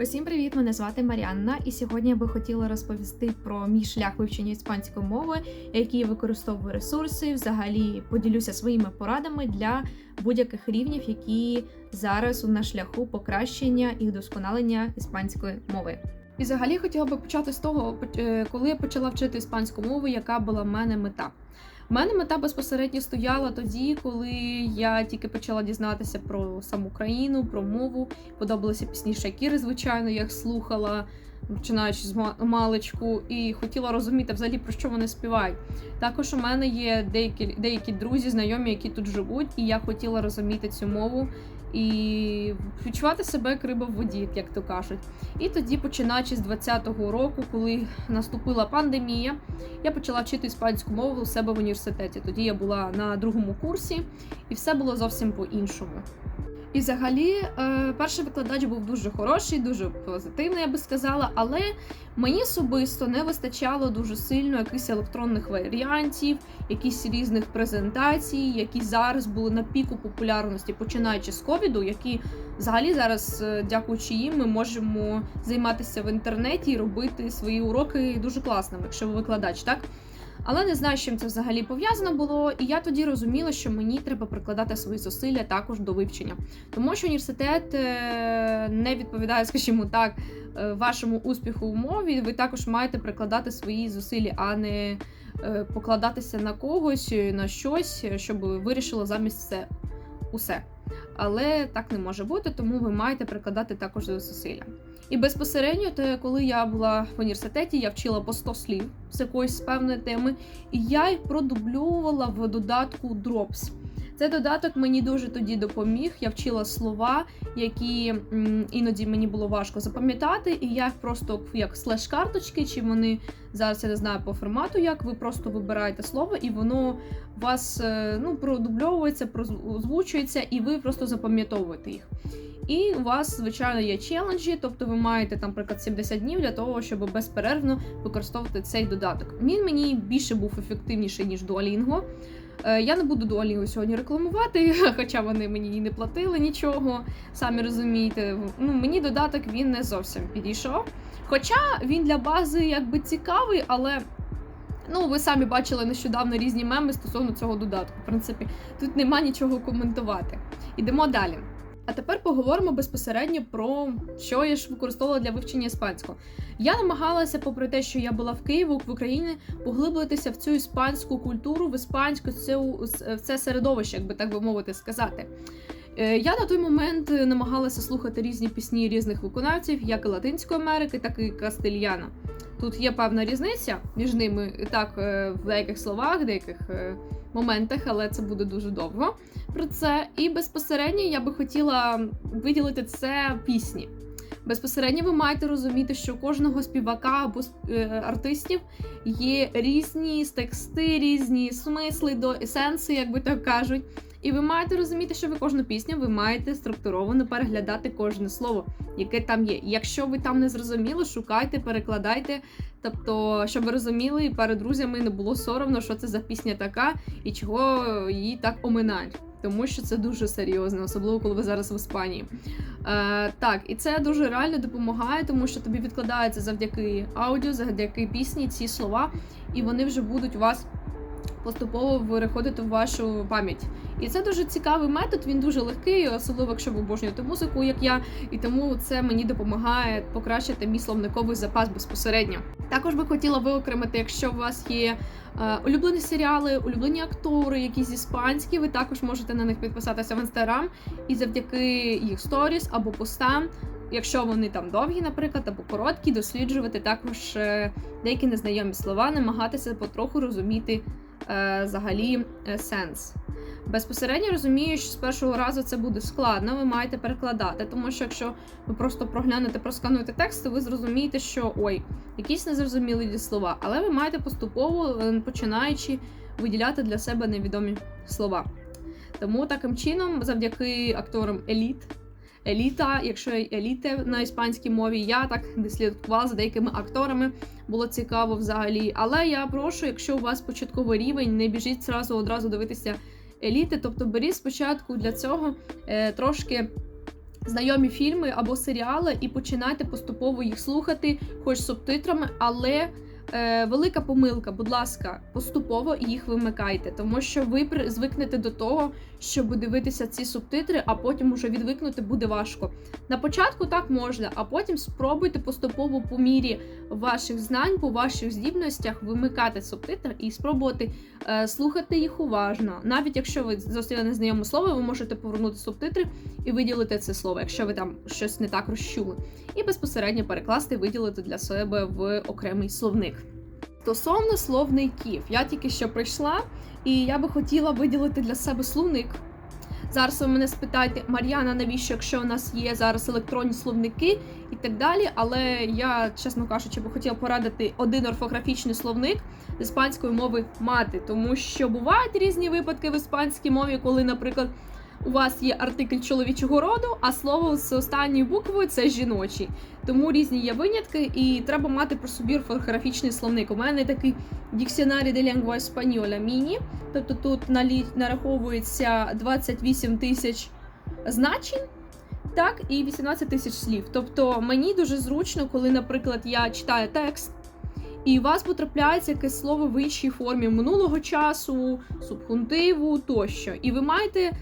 Усім привіт! Мене звати Маріанна, і сьогодні я би хотіла розповісти про мій шлях вивчення іспанської мови, які я використовую ресурси. Взагалі поділюся своїми порадами для будь-яких рівнів, які зараз на шляху покращення і вдосконалення іспанської мови. І взагалі хотіла би почати з того, е, коли я почала вчити іспанську мову, яка була в мене мета. У мене мета безпосередньо стояла тоді, коли я тільки почала дізнатися про саму країну, про мову. Подобалися пісні Шакіри, звичайно, я їх слухала, починаючи з маличку, і хотіла розуміти взагалі про що вони співають. Також у мене є деякі деякі друзі, знайомі, які тут живуть, і я хотіла розуміти цю мову і відчувати себе як риба в воді, як то кажуть. І тоді, починаючи з 20-го року, коли наступила пандемія, я почала вчити іспанську мову у себе в університеті. Тоді я була на другому курсі, і все було зовсім по-іншому. І взагалі, е, перший викладач був дуже хороший, дуже позитивний, я би сказала, але мені особисто не вистачало дуже сильно якихось електронних варіантів, якісь різних презентацій, які зараз були на піку популярності, починаючи з ковіду, які взагалі зараз, е, дякуючи їм, ми можемо займатися в інтернеті і робити свої уроки дуже класними, якщо ви викладач, так. Але не знаю, з чим це взагалі пов'язано було, і я тоді розуміла, що мені треба прикладати свої зусилля також до вивчення, тому що університет е, не відповідає, скажімо так, е, вашому успіху в мові. Ви також маєте прикладати свої зусилля, а не е, покладатися на когось, на щось, щоб вирішило замість це усе. Але так не може бути, тому ви маєте прикладати також зусилля. І безпосередньо, то коли я була в університеті, я вчила по 100 слів з якоїсь певної теми, і я їх продублювала в додатку Drops. Цей додаток мені дуже тоді допоміг. Я вчила слова, які іноді мені було важко запам'ятати, і я їх просто як слеш-карточки, чи вони зараз я не знаю по формату, як ви просто вибираєте слово, і воно вас е, ну, продубльовується, прозвучується, і ви просто запам'ятовуєте їх. І у вас, звичайно, є челенджі, тобто ви маєте, там, наприклад, 70 днів для того, щоб безперервно використовувати цей додаток. Він мені більше був ефективніший, ніж Duolingo. Е, я не буду долі сьогодні рекламувати, хоча вони мені і не платили нічого, самі розумієте. Ну, Мені додаток він не зовсім підійшов. Хоча він для бази якби цікавий, але ну, ви самі бачили нещодавно різні меми стосовно цього додатку. В принципі, тут нема нічого коментувати. Ідемо далі. А тепер поговоримо безпосередньо про що я ж використовувала для вивчення іспанського. Я намагалася, попри те, що я була в Києві в Україні, поглиблитися в цю іспанську культуру, в іспанську в це середовище, як би так би мовити, сказати. Е, я на той момент намагалася слухати різні пісні різних виконавців, як і Латинської Америки, так і Кастильяна. Тут є певна різниця між ними так е, в деяких словах, деяких е, моментах, але це буде дуже довго про це. І безпосередньо я би хотіла виділити це пісні. Безпосередньо ви маєте розуміти, що у кожного співака або е, артистів є різні тексти, різні смисли до сенси, як би так кажуть. І ви маєте розуміти, що ви кожну пісню ви маєте структуровано переглядати кожне слово, яке там є. Якщо ви там не зрозуміли, шукайте, перекладайте. Тобто, щоб ви розуміли, і перед друзями не було соромно, що це за пісня така і чого її так оминають. Тому що це дуже серйозно, особливо коли ви зараз в Іспанії. Е, Так, і це дуже реально допомагає, тому що тобі відкладається завдяки аудіо, завдяки пісні ці слова, і вони вже будуть у вас поступово переходити в вашу пам'ять. І це дуже цікавий метод, він дуже легкий, особливо якщо ви обожнюєте музику, як я, і тому це мені допомагає покращити мій словниковий запас безпосередньо. Також би хотіла виокремити, якщо у вас є е, улюблені серіали, улюблені актори, якісь іспанські, ви також можете на них підписатися в інстаграм і завдяки їх сторіс або постам. Якщо вони там довгі, наприклад, або короткі, досліджувати також е, деякі незнайомі слова, намагатися потроху розуміти взагалі е, сенс. Безпосередньо розумію, що з першого разу це буде складно, ви маєте перекладати, тому що якщо ви просто проглянете, проскануєте текст, ви зрозумієте, що ой, якісь незрозумілі слова, але ви маєте поступово е, починаючи виділяти для себе невідомі слова. Тому таким чином, завдяки акторам еліт еліта, якщо еліти на іспанській мові, я так слідкувала за деякими акторами. Було цікаво взагалі. Але я прошу, якщо у вас початковий рівень, не біжіть зразу одразу дивитися еліти. Тобто беріть спочатку для цього е, трошки знайомі фільми або серіали і починайте поступово їх слухати, хоч субтитрами, але е, велика помилка, будь ласка, поступово їх вимикайте, тому що ви звикнете до того, щоб дивитися ці субтитри, а потім уже відвикнути буде важко. На початку так можна, а потім спробуйте поступово по мірі ваших знань, по ваших здібностях вимикати субтитри і спробувати е, слухати їх уважно. Навіть якщо ви зустріли незнайоме слово, ви можете повернути субтитри і виділити це слово, якщо ви там щось не так розчули, і безпосередньо перекласти виділити для себе в окремий словник. Стосовно словників, я тільки що прийшла, і я би хотіла виділити для себе словник. Зараз ви мене спитаєте, Мар'яна, навіщо, якщо у нас є зараз електронні словники і так далі. Але я, чесно кажучи, би хотіла порадити один орфографічний словник з іспанської мови мати, тому що бувають різні випадки в іспанській мові, коли, наприклад, у вас є артикль чоловічого роду, а слово з останньою буквою це жіночий. Тому різні є винятки, і треба мати про собі орфографічний словник. У мене такий Diccionario de Lengua Española міні, тобто тут налі... нараховується 28 тисяч значень. Так, і 18 тисяч слів. Тобто мені дуже зручно, коли, наприклад, я читаю текст, і у вас потрапляється якесь слово в іншій формі минулого часу, субхунтиву тощо. І ви маєте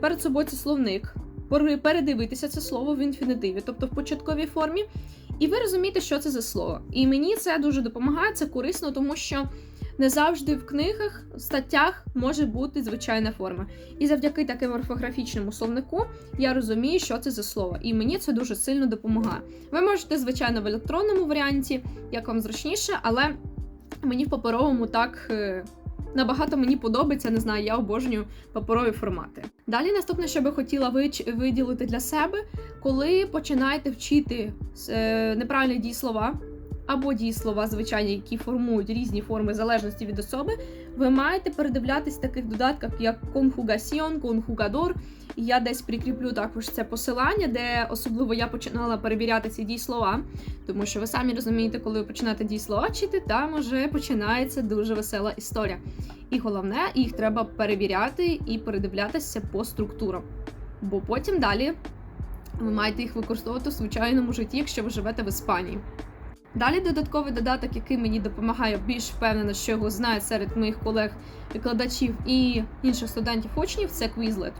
перед собою цей словник, пер- передивитися це слово в інфінітиві, тобто в початковій формі, і ви розумієте, що це за слово. І мені це дуже допомагає, це корисно, тому що не завжди в книгах, статтях може бути звичайна форма. І завдяки такому орфографічному словнику я розумію, що це за слово, і мені це дуже сильно допомагає. Ви можете, звичайно, в електронному варіанті, як вам зручніше, але мені в паперовому так. Набагато мені подобається, не знаю, я обожнюю паперові формати. Далі наступне, що би хотіла виділити для себе, коли починаєте вчити е, неправильні дієслова або дієслова, звичайні, які формують різні форми залежності від особи, ви маєте передивлятись в таких додатках, як конхугаціон, конхугадор. Я десь прикріплю також це посилання, де особливо я починала перевіряти ці дієслова, тому що ви самі розумієте, коли ви починаєте дієслова вчити, там уже починається дуже весела історія. І головне, їх треба перевіряти і передивлятися по структурам. Бо потім далі ви маєте їх використовувати в звичайному житті, якщо ви живете в Іспанії. Далі додатковий додаток, який мені допомагає більш впевнено, що його знають серед моїх колег-викладачів і інших студентів-учнів, це Quizlet.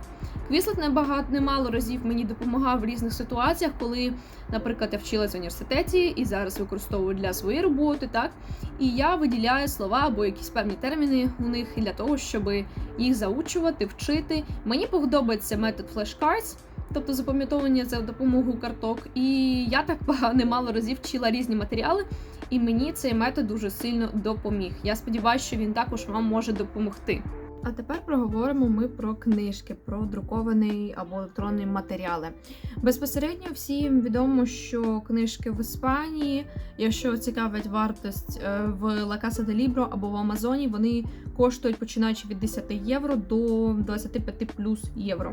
Quizlet небагато немало разів мені допомагав в різних ситуаціях, коли, наприклад, я вчилась в університеті і зараз використовую для своєї роботи, так і я виділяю слова або якісь певні терміни у них для того, щоб їх заучувати, вчити. Мені подобається метод flashcards, тобто запам'ятовування за допомогою карток. І я так немало разів вчила різні матеріали, і мені цей метод дуже сильно допоміг. Я сподіваюся, що він також вам може допомогти. А тепер проговоримо ми про книжки, про друкований або електронні матеріали. Безпосередньо всім відомо, що книжки в Іспанії, якщо цікавить вартість е, в La Casa de Libro або в Амазоні, вони коштують починаючи від 10 євро до 25 плюс євро.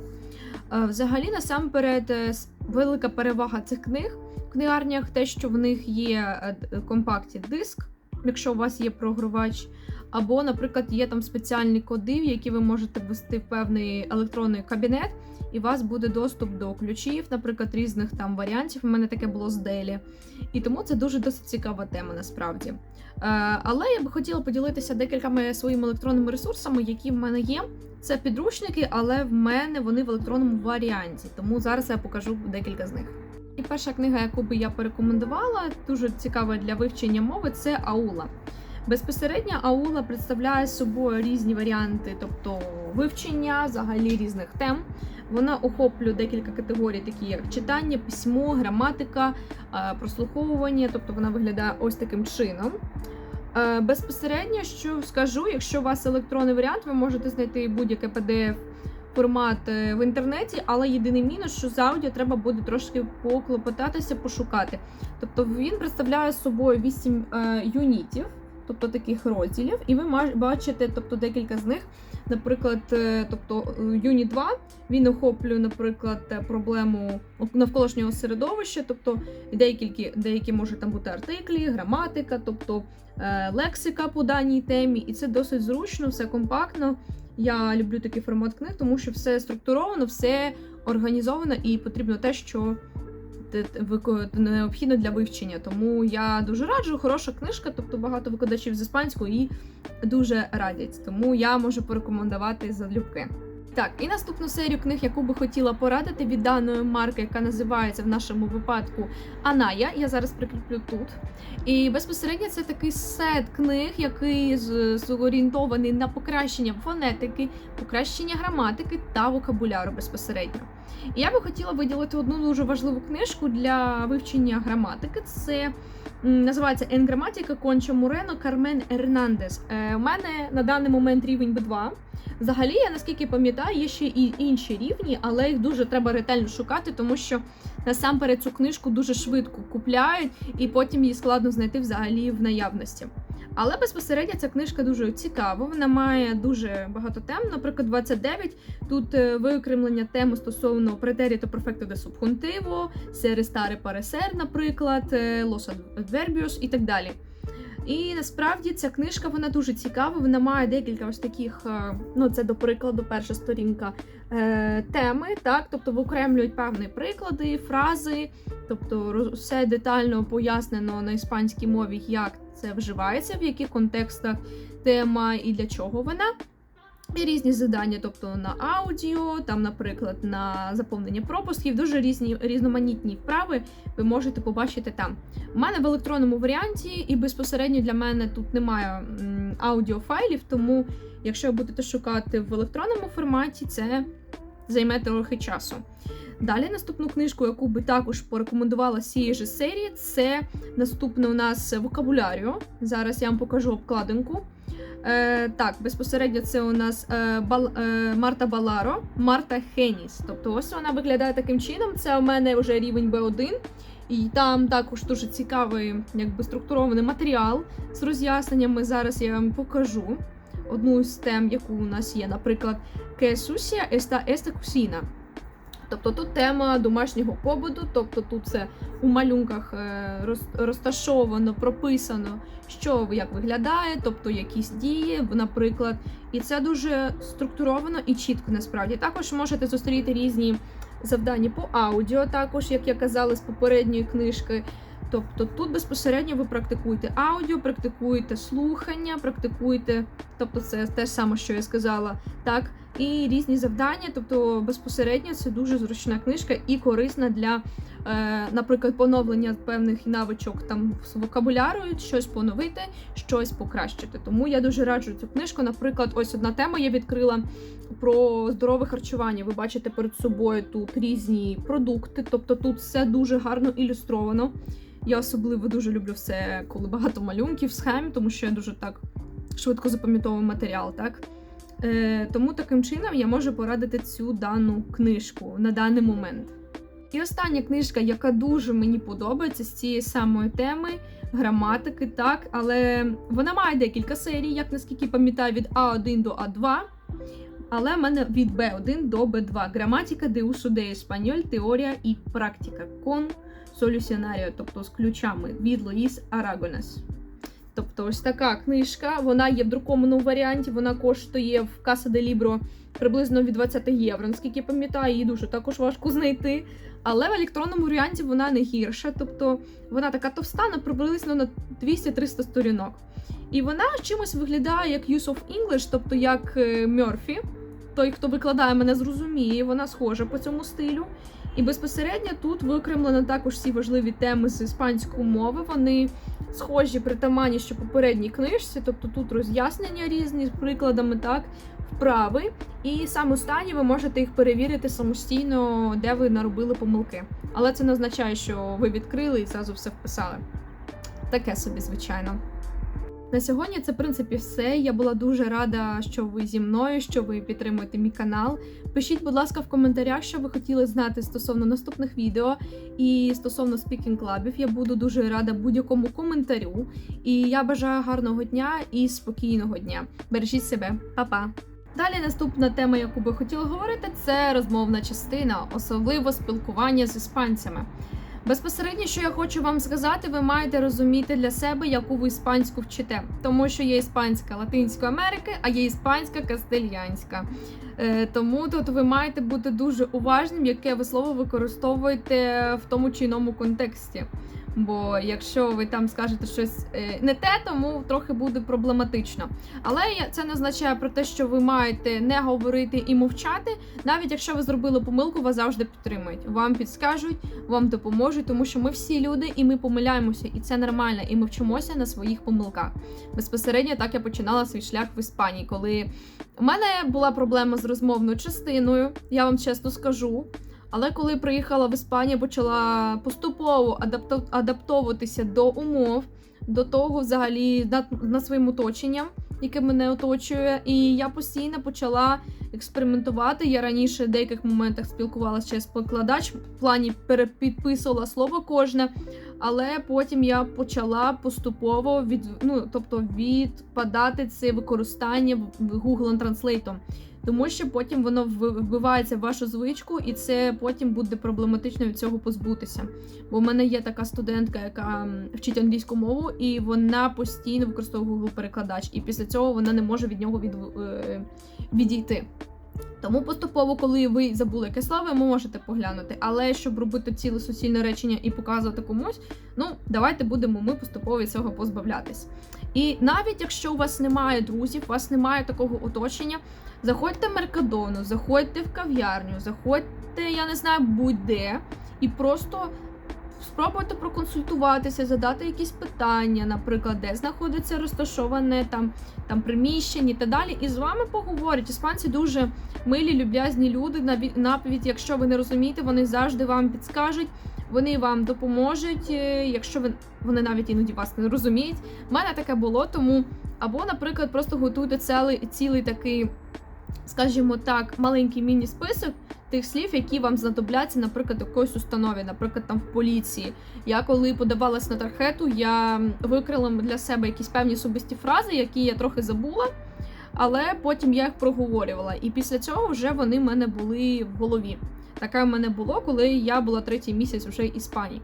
Е, Взагалі, насамперед, е, велика перевага цих книг в книгарнях те, що в них є компактні диск, якщо у вас є програвач. Або, наприклад, є там спеціальні коди, в які ви можете ввести в певний електронний кабінет, і у вас буде доступ до ключів, наприклад, різних там варіантів. У мене таке було з Делі. І тому це дуже досить цікава тема насправді. Е, але я би хотіла поділитися декількома своїми електронними ресурсами, які в мене є. Це підручники, але в мене вони в електронному варіанті. Тому зараз я покажу декілька з них. І перша книга, яку би я порекомендувала, дуже цікава для вивчення мови, це Аула. Безпосередньо аула представляє собою різні варіанти, тобто вивчення взагалі різних тем. Вона охоплює декілька категорій, такі як читання, письмо, граматика, е, прослуховування, тобто вона виглядає ось таким чином. Е, Безпосередньо, що скажу, якщо у вас електронний варіант, ви можете знайти будь-який PDF формат е, в інтернеті, але єдиний мінус, що з аудіо треба буде трошки поклопотатися, пошукати. Тобто він представляє собою 8 е, юнітів, тобто таких розділів, і ви бачите тобто, декілька з них. Наприклад, е, тобто е, юніт 2 він охоплює, наприклад, е, проблему навколишнього середовища, тобто деякі, деякі можуть там бути артиклі, граматика, тобто лексика по даній темі, і це досить зручно, все компактно. Я люблю такий формат книг, тому що все структуровано, все організовано і потрібно те, що необхідно для вивчення. Тому я дуже раджу, хороша книжка, тобто багато викладачів з іспанської і дуже радять. Тому я можу порекомендувати залюбки. Так, і наступну серію книг, яку би хотіла порадити від даної марки, яка називається в нашому випадку Аная. Я зараз прикріплю тут. І безпосередньо це такий сет книг, який зорієнтований на покращення фонетики, покращення граматики та вокабуляру безпосередньо. І я би хотіла виділити одну дуже важливу книжку для вивчення граматики. Це називається «En Grammatica Конча Мурено Кармен Ернандес. Е, у мене на даний момент рівень B2. Взагалі, я наскільки пам'ятаю, є ще і інші рівні, але їх дуже треба ретельно шукати, тому що насамперед цю книжку дуже швидко купляють, і потім її складно знайти взагалі в наявності. Але безпосередньо ця книжка дуже цікава. Вона має дуже багато тем. Наприклад, 29. Тут е, виокремлення теми стосовно претеріто перфекто де субхунтиво, сери старе паресер, наприклад, е, лос адвербіус і так далі. І насправді ця книжка вона дуже цікава. Вона має декілька ось таких, е, ну це до прикладу, перша сторінка е, теми, так, тобто виокремлюють певні приклади, фрази, тобто все детально пояснено на іспанській мові, як це вживається, в яких контекстах тема і для чого вона. І різні завдання, тобто на аудіо, там, наприклад, на заповнення пропусків, дуже різні різноманітні вправи ви можете побачити там. У мене в електронному варіанті, і безпосередньо для мене тут немає аудіофайлів, тому якщо ви будете шукати в електронному форматі, це займе трохи часу. Далі наступну книжку, яку би також порекомендувала цієї ж серії, це наступне у нас вокабуляріо. Зараз я вам покажу обкладинку. Е, так, безпосередньо це у нас е, Бал, е, Марта Баларо, Марта Хеніс. Тобто ось вона виглядає таким чином. Це у мене вже рівень B1. І там також дуже цікавий, якби структурований матеріал з роз'ясненнями. Зараз я вам покажу одну з тем, яку у нас є, наприклад, «Que sucia esta esta cocina». Тобто тут тема домашнього побуту, тобто тут це у малюнках е, розташовано, прописано, що як виглядає, тобто якісь дії, наприклад. І це дуже структуровано і чітко насправді. Також можете зустріти різні завдання по аудіо, також, як я казала з попередньої книжки. Тобто тут безпосередньо ви практикуєте аудіо, практикуєте слухання, практикуєте, тобто це те саме, що я сказала, так, і різні завдання. Тобто безпосередньо це дуже зручна книжка і корисна для, е, наприклад, поновлення певних навичок там вокабуляру, щось поновити, щось покращити. Тому я дуже раджу цю книжку. Наприклад, ось одна тема я відкрила про здорове харчування. Ви бачите перед собою тут різні продукти, тобто тут все дуже гарно ілюстровано. Я особливо дуже люблю все, коли багато малюнків, схем, тому що я дуже так швидко запам'ятовую матеріал, так? Е, тому таким чином я можу порадити цю дану книжку на даний момент. І остання книжка, яка дуже мені подобається з цієї самої теми граматики, так, але вона має декілька серій, як наскільки пам'ятаю, від А1 до А2. Але в мене від B1 до B2. Граматика de uso de español, теорія і практика. Con solucionario, тобто з ключами від Лоїс Арагонес. Тобто ось така книжка, вона є в друкованому варіанті, вона коштує в Casa de Libro приблизно від 20 євро. Наскільки я пам'ятаю, її дуже також важко знайти. Але в електронному варіанті вона не гірша, тобто вона така товста, на приблизно на 200-300 сторінок. І вона чимось виглядає як Use of English, тобто як е, Мьорфі. Той, хто викладає, мене зрозуміє, вона схожа по цьому стилю. І безпосередньо тут виокремлено також всі важливі теми з іспанської мови. Вони схожі притаманні, що попередній книжці, тобто тут роз'яснення різні з прикладами, так, вправи. І саме останні ви можете їх перевірити самостійно, де ви наробили помилки. Але це не означає, що ви відкрили і зразу все вписали. Таке собі, звичайно. На сьогодні це в принципі все. Я була дуже рада, що ви зі мною, що ви підтримуєте мій канал. Пишіть, будь ласка, в коментарях, що ви хотіли знати стосовно наступних відео і стосовно спікінг клабів. Я буду дуже рада будь-якому коментарю. І я бажаю гарного дня і спокійного дня. Бережіть себе, Па-па! Далі наступна тема, яку би хотіла говорити, це розмовна частина, особливо спілкування з іспанцями. Безпосередньо, що я хочу вам сказати, ви маєте розуміти для себе, яку ви іспанську вчите, тому що є іспанська Латинської Америки, а є іспанська кастильянська. Е, тому тут ви маєте бути дуже уважним, яке ви слово використовуєте в тому чи іному контексті. Бо якщо ви там скажете щось е, не те, тому трохи буде проблематично. Але це не означає про те, що ви маєте не говорити і мовчати. Навіть якщо ви зробили помилку, вас завжди підтримують. Вам підскажуть, вам допоможуть, тому що ми всі люди і ми помиляємося, і це нормально, і ми вчимося на своїх помилках. Безпосередньо так я починала свій шлях в Іспанії, коли у мене була проблема з розмовною частиною, я вам чесно скажу. Але коли приїхала в Іспанію, почала поступово адапто- адаптовуватися до умов, до того, взагалі, над, над своїм оточенням, яке мене оточує. І я постійно почала експериментувати. Я раніше в деяких моментах спілкувалася через перекладач, в плані перепідписувала слово кожне. Але потім я почала поступово від, ну, тобто відпадати це використання Google Translate. Тому що потім воно вбивається в вашу звичку, і це потім буде проблематично від цього позбутися. Бо в мене є така студентка, яка вчить англійську мову, і вона постійно використовує Google перекладач, і після цього вона не може від нього від, е, відійти. Тому поступово, коли ви забули яке слово, ви можете поглянути. Але щоб робити ціле суцільне речення і показувати комусь, ну давайте будемо ми поступово від цього позбавлятись. І навіть якщо у вас немає друзів, у вас немає такого оточення, заходьте в Меркадону, заходьте в кав'ярню, заходьте, я не знаю, будь-де, і просто спробуйте проконсультуватися, задати якісь питання, наприклад, де знаходиться розташоване там, там приміщення і так далі. І з вами поговорять. Іспанці дуже милі, люб'язні люди. Навіть якщо ви не розумієте, вони завжди вам підскажуть. Вони вам допоможуть, е, якщо ви вони навіть іноді вас не розуміють. У мене таке було, тому або, наприклад, просто готуйте цілий, цілий такий, скажімо так, маленький міні-список тих слів, які вам знадобляться, наприклад, якоїсь установі, наприклад, там в поліції. Я коли подавалась на тархету, я викрила для себе якісь певні особисті фрази, які я трохи забула. Але потім я їх проговорювала, і після цього вже вони в мене були в голові. Таке в мене було, коли я була третій місяць вже Іспанії.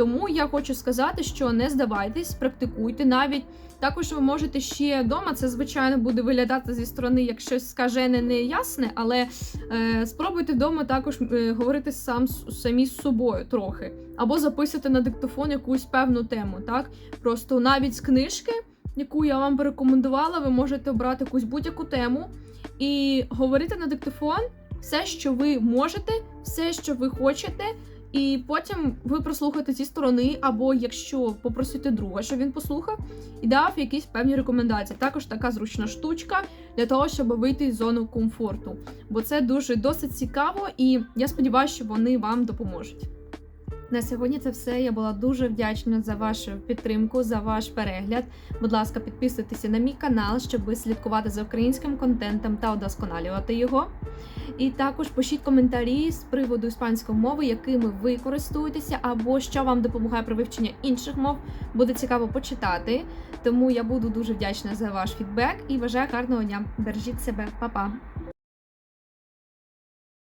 Тому я хочу сказати, що не здавайтесь, практикуйте навіть. Також ви можете ще вдома, це звичайно буде виглядати зі сторони як щось скажене, неясне, але е, спробуйте вдома також е, говорити сам самі з собою трохи, або записувати на диктофон якусь певну тему. Так просто навіть з книжки, яку я вам порекомендувала, ви можете обрати якусь будь-яку тему і говорити на диктофон все, що ви можете, все, що ви хочете. І потім ви прослухаєте зі сторони, або якщо попросите друга, щоб він послухав і дав якісь певні рекомендації. Також така зручна штучка для того, щоб вийти з зони комфорту. Бо це дуже досить цікаво, і я сподіваюся, що вони вам допоможуть. На сьогодні це все. Я була дуже вдячна за вашу підтримку, за ваш перегляд. Будь ласка, підписуйтеся на мій канал, щоб слідкувати за українським контентом та удосконалювати його. І також пишіть коментарі з приводу іспанської мови, якими ви користуєтеся, або що вам допомагає при вивченні інших мов. Буде цікаво почитати. Тому я буду дуже вдячна за ваш фідбек і бажаю гарного дня. Бережіть себе, Па-па!